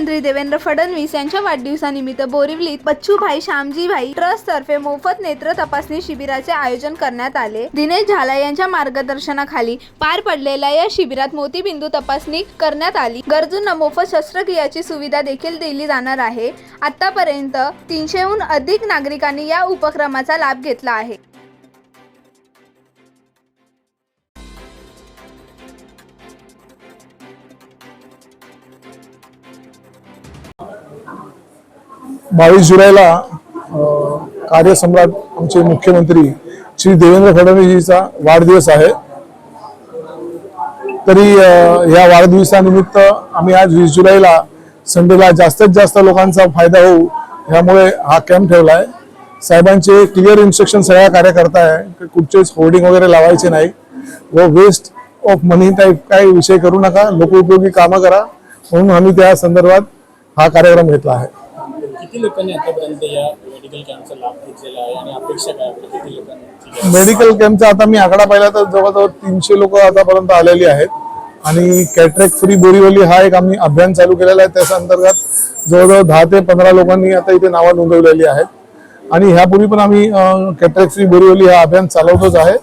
मुख्यमंत्री देवेंद्र फडणवीस यांच्या वाढदिवसानिमित्त बोरिवलीत बच्चूभाई श्यामजीभाई ट्रस्ट तर्फे मोफत नेत्र तपासणी शिबिराचे आयोजन करण्यात आले. दिनेश झाला यांच्या मार्गदर्शनाखाली पार पडलेल्या या शिबिरात मोतीबिंदू तपासणी करण्यात आली. गरजूंना मोफत शस्त्रक्रियाची सुविधा देखील दिली जाणार आहे. आतापर्यंत तीनशेहून अधिक नागरिकांनी या उपक्रमाचा लाभ घेतला आहे. बावीस जुलैला कार्यसम्राट आमचे मुख्यमंत्री श्री देवेंद्र फडणवीसजीचा वाढदिवस आहे. तरी या वाढदिवसानिमित्त आम्ही आज वीस जुलैला संडेला जास्तीत जास्त लोकांचा फायदा होऊ ह्यामुळे हा कॅम्प ठेवला आहे साहेबांचे क्लिअर इन्स्ट्रक्शन सगळ्या कार्यकर्ता आहे. की कुठचेच होर्डिंग वगैरे लावायचे नाही. व वेस्ट ऑफ मनी टाईप काही विषय करू नका. लोकोपयोगी कामं करा. म्हणून आम्ही त्या संदर्भात हा कार्यक्रम घेतला आहे. किती लोकांनी आतापर्यंत या मेडिकल कॅम्पचा लाभ घेतलेला आहे आणि अपेक्षा काय आपल्या किती लोकांनी मेडिकल कॅम्पचा आता मी आकडा पाहिला तर जवळजवळ तीनशे लोक आतापर्यंत आलेली आहेत. आणि कॅटरेक फ्री बोरीवली हा एक आम्ही अभियान चालू केलेला आहे. त्याच्या अंतर्गत जवळजवळ दहा ते पंधरा लोकांनी आता इथे नावं नोंदवलेली आहेत. आणि ह्यापूर्वी पण आम्ही कॅटरेक फ्री बोरीवली हा अभियान चालवतोच आहे.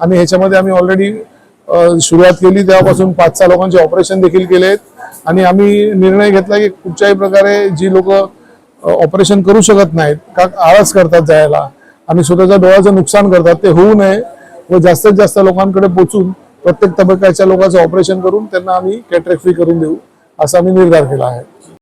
आणि ह्याच्यामध्ये आम्ही ऑलरेडी सुरुवात केली. तेव्हापासून पाच सहा लोकांचे ऑपरेशन देखील केले आहेत आणि आम्ही निर्णय घेतला की कुठच्याही प्रकारे जी लोक ऑपरेशन करू शकत नाहीत का आळस करतात जायला आणि स्वतःच्या डोळ्याचं नुकसान करतात ते होऊ नये. व जास्तीत जास्त लोकांकडे पोचून प्रत्येक तबक्याच्या लोकांचं ऑपरेशन करून त्यांना आम्ही कॅट्रॅक फ्री करून देऊ असा आम्ही निर्धार केला आहे.